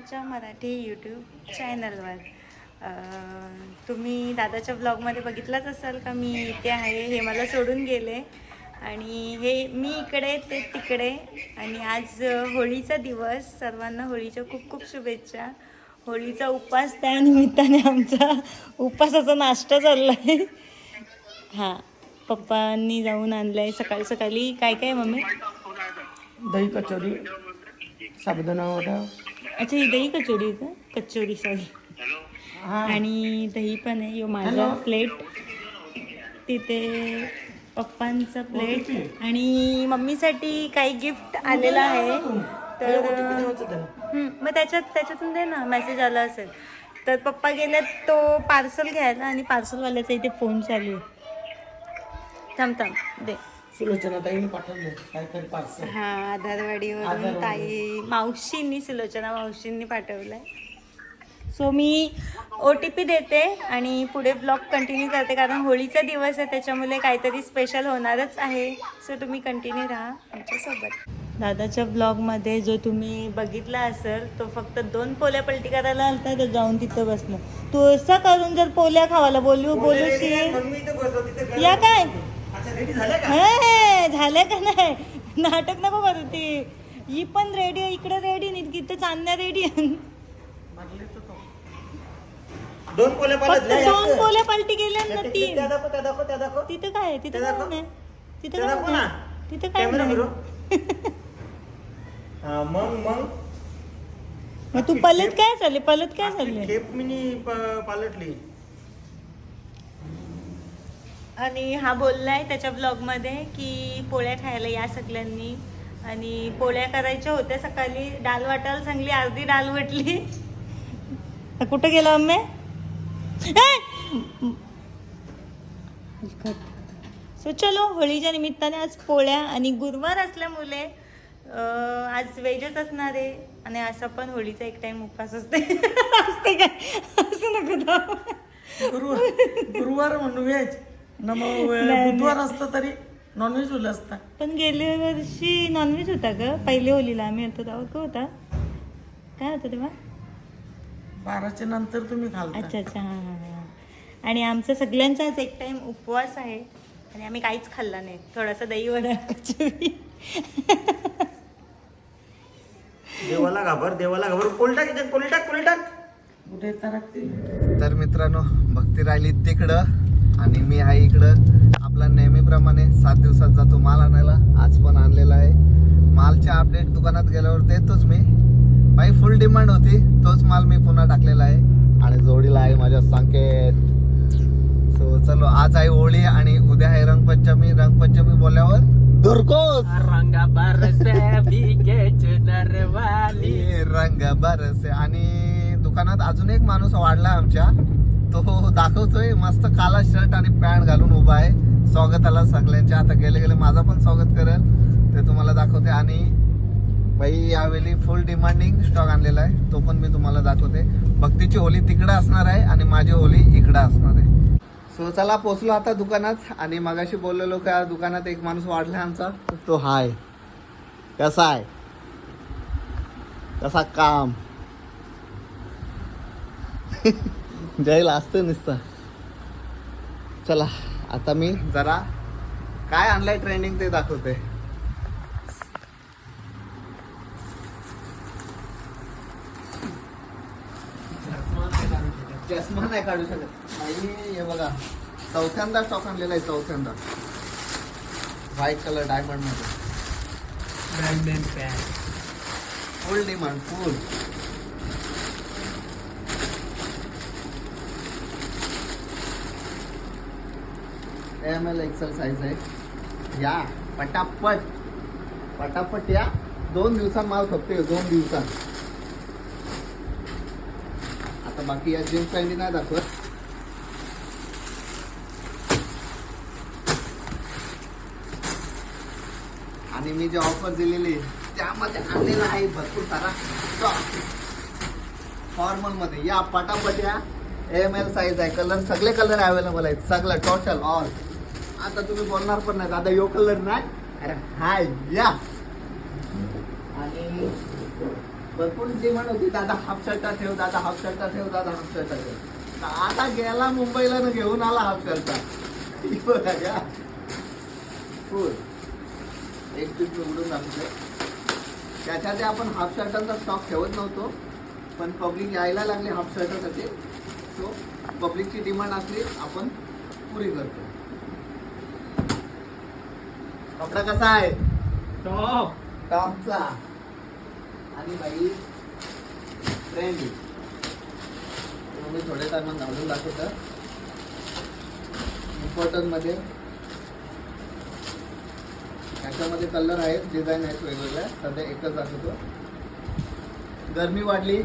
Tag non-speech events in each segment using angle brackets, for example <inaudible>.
दादाच्या मराठी यूट्यूब चॅनलवर तुम्ही दादाच्या ब्लॉगमध्ये बघितलंच असाल का? मी इथे आहे हे मला सोडून गेले. आणि हे मी इकडे ते तिकडे. आणि आज होळीचा दिवस. सर्वांना होळीच्या खूप खूप शुभेच्छा. होळीचा उपास त्या निमित्ताने आमचा उपासाचा नाश्ता चालला आहे हां पप्पांनी जाऊन आणलं आहे सकाळी सकाळी. काय काय मम्मी? दही कचोरी साबुदाणा वडा अच्छा ही दही कचोरी आहे का? कचोरी सॉरी आणि दही पण आहे. यो माझा प्लेट तिथे पप्पांचा प्लेट आणि मम्मीसाठी काही गिफ्ट आलेलं आहे. तर मग त्याच्यात त्याच्यातून दे ना. मेसेज आला असेल. तर पप्पा गेल्यात तो पार्सल घ्यायला आणि पार्सलवाल्याचा इथे फोन चालू आहे. थांब थांब. दे. सुलोचना ताईने पाठवलं काहीतरी पार्सल हा आधारवाडीवरून आधारवाडी. ताई मावशींनी सुलोचना मावशींनी पाठवलंय. सो मी ओ टी पी देते आणि पुढे ब्लॉग कंटिन्यू करते कारण होळीचा दिवस आहे त्याच्यामुळे काहीतरी स्पेशल होणारच आहे. सो तुम्ही कंटिन्यू राहा आमच्यासोबत. दादाच्या ब्लॉगमध्ये जो तुम्ही बघितला असेल तो फक्त दोन पोल्या पलटी करायला आलता तर जाऊन तिथं बसलं. तू असं करून जर पोल्या खावाला बोलू बोलू या काय? झालं का? नाही? नाटक नको करू ती. ही पण रेडी आहे इकडे रेडी नाही तिथे चांदण्या रेडी दोन पोले फक्त दोन पोल्या पलटी गेल्या ना तीन. तिथं काय? तिथं काय. नाही. तिथं काय नाही. ना. तिथं काय नाही. <laughs> मग मग. मग तू पलत काय चालले पलत काय चालले खेप प- पालटली. आणि हा बोललाय त्याच्या ब्लॉगमध्ये की पोळ्या खायला या सगळ्यांनी. आणि पोळ्या करायच्या होत्या सकाळी. डाल वाटायला सांगली अर्धी डाल वाटली. कुठं गेला अम्मे? सो चलो होळीच्या निमित्ताने आज पोळ्या आणि गुरुवार असल्यामुळे आज वेजच असणार आहे. आणि असा पण होळीचा एक टाइम उपवास असते. <laughs> असते काय? असं नको. गुरुवार गुरुवार म्हणून व्हेज न मग. बुधवार असतं तरी नॉनव्हेज होलं असतं. पण गेल्या वर्षी नॉनव्हेज होता ग. पहिल्या होलीला आम्ही होतो तेव्हा का होता. काय होतं तेव्हा? बाराच्या नंतर तुम्ही खालता. अच्छा अच्छा. हां हां हां. आणि आमचा सगळ्यांचाच एक टाइम उपवास आहे. आणि आम्ही काहीच खाल्ला नाही. थोडासा दही वडा कचोरी. देवाला घाबर देवाला घाबर. कोलटा किती? कोलटा कोलटा. कुठे तर मित्रांनो भक्ती राहिली तिकडं. आणि मी आहे इकडं. आपला नेहमीप्रमाणे सात दिवसात जातो माल आणायला. आज पण आणलेला आहे. मालच्या अपडेट दुकानात गेल्यावर देतोच मी. बाई फुल डिमांड होती. तोच माल मी पुन्हा टाकलेला आहे. आणि जोडीला आहे माझ्या संकेत. सो चलो आज आहे होळी आणि उद्या आहे रंगपंचमी. रंगपंचमी बोलल्यावर दुर्कोस रंग बरसे रंग बरसे. आणि दुकानात अजून एक माणूस वाढला आमच्या. तो दाखवतोय. मस्त काला शर्ट आणि पॅन्ट घालून उभा आहे. स्वागताला सगळ्यांच्या आता गेले गेले माझा पण स्वागत करेल. ते तुम्हाला दाखवते. आणि बाई यावेळी फुल डिमांडिंग स्टॉक आणलेला आहे. तो पण मी तुम्हाला दाखवते. भक्तीची होली तिकडं असणार आहे आणि माझी होली इकडं असणार आहे. सो चला पोचलो आता दुकानात. आणि मगाशी बोललेलो का दुकानात एक माणूस वाढला आमचा. तो हाय. कसा आहे? कसा काम? <laughs> जाईल असतं नुसतं चला आता मी जरा काय आणलंय ट्रेनिंग ते दाखवते. चष्मा नाही काढू शकत. नाही हे बघा. चौथ्यांदा स्टॉक आणलेला आहे चौथ्यांदा. White colour डायमंडमध्ये. Branded pant full demand full M L XL size आहे. या पटापट. पटापट या. दोन दिवसात माल खपते दोन दिवसात. आता बाकी या जीन्स पॅन्टी नाही दाखवत. आणि मी जे ऑफर दिलेली त्यामध्ये आणलेला आहे भरपूर सारा स्टॉक फॉर्मलमध्ये. या पटापट या. एम एल साईज आहे. कलर सगळे कलर अवेलेबल आहेत. सगळं टोटल ऑल आता तुम्ही बोलणार पण नाही आता यो कलर नाही. अरे हाय या. आणि भरपूर डिमांड होती दादा हाफ शर्टा ठेव दादा हाफ शर्टा ठेव दादा हाफ शर्टा ठेव. आता गेला मुंबईला ना घेऊन आला हाफ शर्टा का? एक पीस उघडून दाखवतो त्याच्या आपण हाफ शर्टांचा स्टॉक ठेवत नव्हतो पण पब्लिक यायला लागले हाफ शर्टासाठी सो पब्लिकची डिमांड असली आपण पुरी करतो. कपडा कसा आहे? टॉप. टॉपचा. आणि बाई ट्रेंडी मी थोड्या टायमात घालून दाखवतो. इम्पॉर्टंटमध्ये. याच्यामध्ये कलर आहेत डिझाईन आहेत वेगवेगळ्या. सध्या एकच दाखवतो. गरमी वाढली.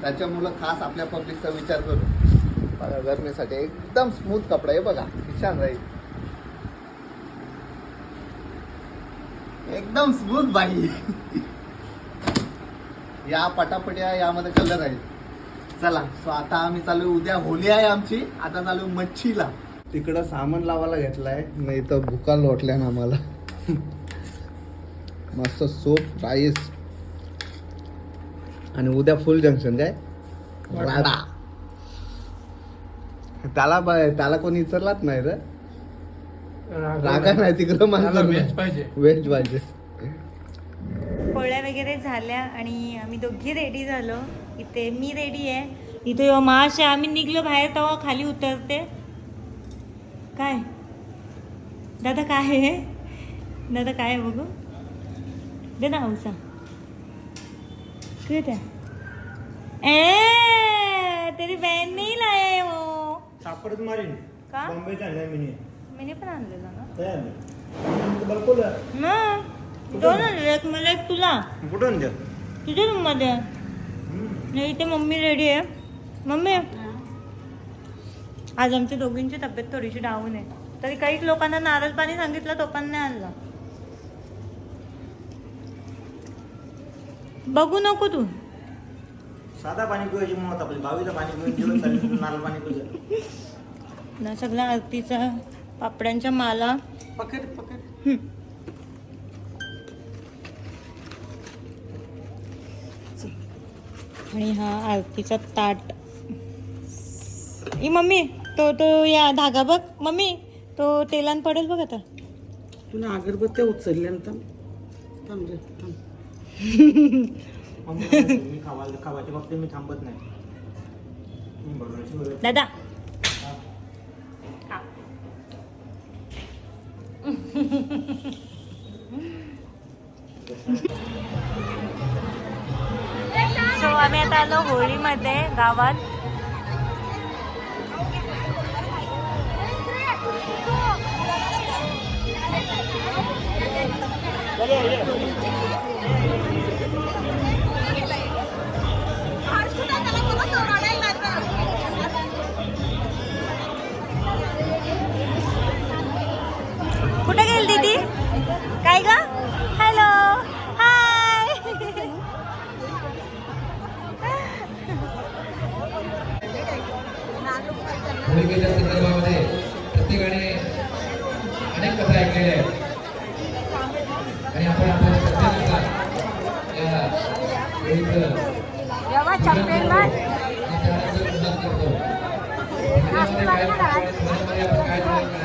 त्याच्यामुळं खास आपल्या पब्लिकचा विचार करू. बघा गरमीसाठी एकदम स्मूथ कपडा आहे. बघा छान राहील. एकदम स्मूथ बाई. या पटापट्या यामध्ये कलर आहेत. चला सो आता आम्ही चालू उद्या होली आहे आमची. आता चालू मच्छीला. तिकडं सामान लावायला घेतलाय. नाही तर भुका लोटल्या ना आम्हाला. मस्त सोप राईस. आणि उद्या फुल जंक्शन काय? राडा त्याला त्याला कोणी विचारलाच नाही रे. रागा नाही तिकडं माणसं व्हेज पाहिजे. व्हेज पाहिजे. पोळ्या वगैरे झाल्या आणि आम्ही दोघी रेडी झालो. इथे मी रेडी आहे. इथे यो माश आहे आम्ही निघलो बाहेर तेव्हा खाली उतरते. काय? दादा काय आहे? दादा काय आहे बघू? दे ना औसा त्या ए तेरी बहन नाही लाया हो सापडत मारीन. का? बॉम्बेचा आणलाय मिनी. मी पण आणलेला ना? तयार बरं ना? दोन आणले एक मला एक तुला. कुठून द्या? तुझ्या रूममध्ये नाही इथे मम्मी रेडी आहे. मम्मी? आज आमच्या दोघींची तब्येत थोडीशी डाऊन आहे. तरी काही लोकांना नारळ पाणी सांगितलं तो पण नाही आणला. बघू नको तू. साधा पाणी पिवायची मत आपली. बावीला पाणी पिऊन जेवण नारळ पाणी पिलं ना सगळ्या आरतीचा. पापड्यांच्या माला. पकड पकड. हम्म. आणि हा आरतीचा ताट. ई मम्मी तो तो या धागा बघ. मम्मी तो तेलान पडेल बघ आता. तुला अगरबत्त्या मी थांबत नाही. दादा सो आलो होळीमध्ये गावात. कुठे गेली दीदी? काय ग? भूमिकेच्या संदर्भामध्ये प्रत्येकाने अनेक कथा ऐकलेल्या आहेत. आणि आपण आपल्या. त्याच्यामध्ये काय